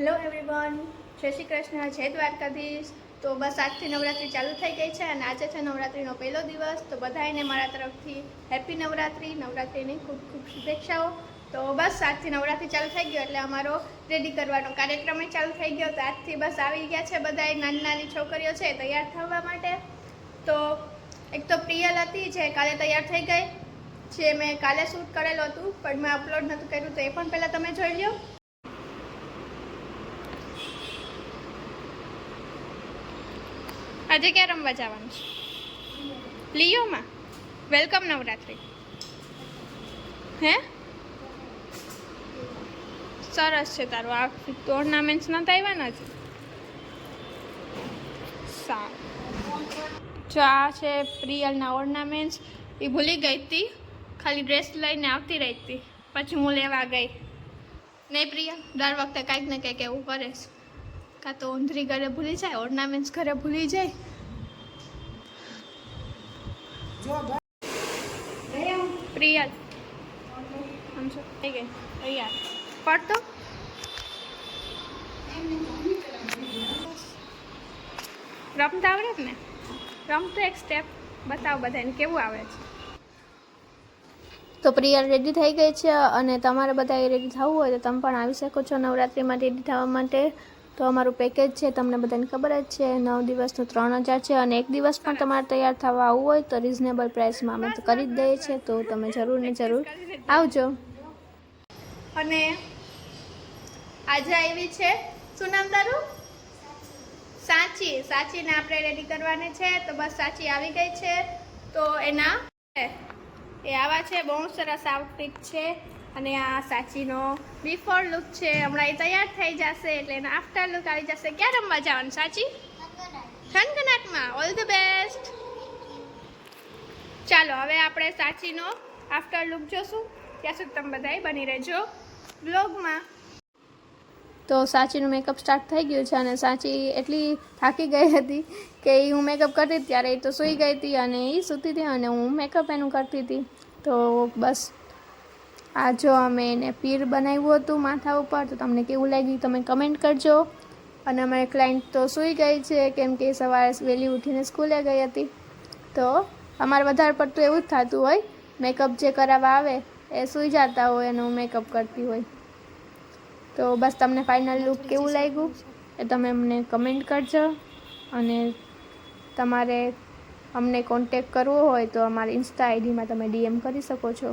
Hello everyone જય શ્રી કૃષ્ણ. જય દ્વારકાધીશ. તો બસ આજથી નવરાત્રિ ચાલુ થઈ ગઈ છે અને આજે છે નવરાત્રિનો પહેલો દિવસ. તો બધાને મારા તરફથી હેપી નવરાત્રી. નવરાત્રિની ખૂબ ખૂબ શુભેચ્છાઓ. તો બસ આજથી નવરાત્રી ચાલુ થઈ ગયો એટલે અમારો રેડી કરવાનો કાર્યક્રમ ચાલુ થઈ ગયો. તો આજથી બસ આવી ગયા છે બધા નાની નાની છોકરીઓ છે તૈયાર થવા માટે. તો એક તો પ્રિયલ હતી જે કાલે તૈયાર થઈ ગઈ. જે મેં કાલે શૂટ કરેલું હતું પણ મેં અપલોડ નહોતું કર્યું તો એ પણ પહેલાં તમે જોઈ લો આજે ક્યાં રમવા જવાનું છે? લિયોમાં? વેલકમ નવરાત્રિ. હે? સરસ છે તારું આ ટોર્નામેન્ટ્સ નથી આવ્યા છે સારું. જો આ છે પ્રિયલના ઓર્નામેન્ટ્સ એ ભૂલી ગઈ હતી. ખાલી ડ્રેસ લઈને આવતી રહી હતી. પછી હું લેવા ગઈ. નહીં પ્રિય દર વખતે કાંઈક ને કંઈક એવું કરે કાં તો ઊંધરી ઘરે ભૂલી જાય ઓર્નામેન્ટ્સ ઘરે ભૂલી જાય. પ્રિયલ રમતા આવડે ને? રમતો એક સ્ટેપ બતાવ બધાને, કેવું આવે છે? તો પ્રિયલ રેડી થઈ ગઈ છે અને તમારે બધા રેડી થવું હોય તો તમે પણ આવી શકો છો નવરાત્રિમાં રેડી થવા માટે. તો અમારું પેકેજ છે, તમને બધાને ખબર જ છે, નવ દિવસનું ત્રણ હજાર છે અને એક દિવસ પણ તમારે તૈયાર થવા આવવું હોય તો રિઝનેબલ પ્રાઇસમાં અમે તો કરી જ દઈએ છીએ, તો તમે જરૂર ને જરૂર આવજો. અને આજે આવી છે, શું નામ તારું? સાચી, સાચીને આપણે રેડી કરવાની છે, તો બસ સાચી આવી ગઈ છે, તો એના એ આવા છે, બહુ સરસ આઉટફિટ છે. અને આ સાચીનો બિફોર લુક છે. હમણાં એ તૈયાર થઈ જશે એટલે એનો આફ્ટર લુક આવી જશે. ક્યાં રમવા જવાનું, સાચી? ખનગનાટમાં ઓલ ધ બેસ્ટ ચાલો, હવે આપણે સાચીનો આફ્ટર લુક જોશું. ત્યાં સુધી તમે બધાય બની રહેજો બ્લોગમાં તો સાચીનું મેકઅપ સ્ટાર્ટ થઈ ગયું છે અને સાચી એટલી થાકી ગઈ હતી કે એ હું મેકઅપ કરતી ત્યારે એ તો સૂઈ ગઈ હતી અને એ સૂતી હતી અને હું મેકઅપ એનું કરતી હતી. તો બસ. આ જો અમે એને પીર બનાવ્યું હતું માથા ઉપર તો તમને કેવું લાગ્યું તમે કમેન્ટ કરજો. અને અમારી ક્લાયન્ટ તો સૂઈ ગઈ છે કેમ કે સવારે વહેલી ઉઠીને સ્કૂલે ગઈ હતી. તો અમારે વધારે પડતું એવું જ થતું હોય મેકઅપ જે કરાવવા આવે એ સૂઈ જતા હોય અને હું મેકઅપ કરતી હોય. તો બસ તમને ફાઇનલ લુક કેવું લાગ્યું એ તમે અમને કમેન્ટ કરજો. અને તમારે અમને કોન્ટેક કરવો હોય તો અમારી ઇન્સ્ટા આઈડીમાં તમે ડીએમ કરી શકો છો.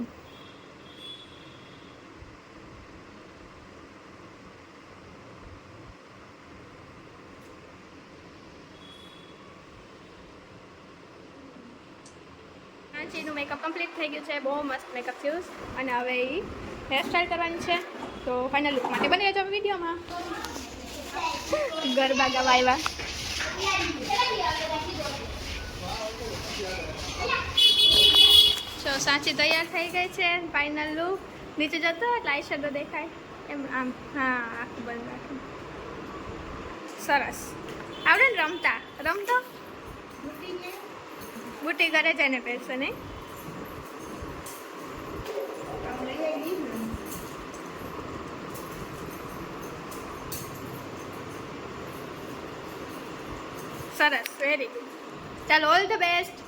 સાચીનું મેકઅપ કમ્પ્લીટ થઈ ગયું છે. બહુ મસ્ત મેકઅપ થયું અને હવે એ હેરસ્ટાઈલ કરવાની છે. તો ફાઇનલ લુક માટે બની રહેજો વિડીયોમાં. ગરબા ગાવા આવ્યા તો સાચી તૈયાર થઈ ગઈ છે ફાઇનલ લુક નીચે જતો એટલે આઈ શેડો દેખાય. એમ આમ, હા, આખું બંધ સરસ. આવડે ને રમતા? રમતો? બુટી છે એને પહેરશે નહીં સરસ વેરી ગુડ ચાલો ઓલ ધ બેસ્ટ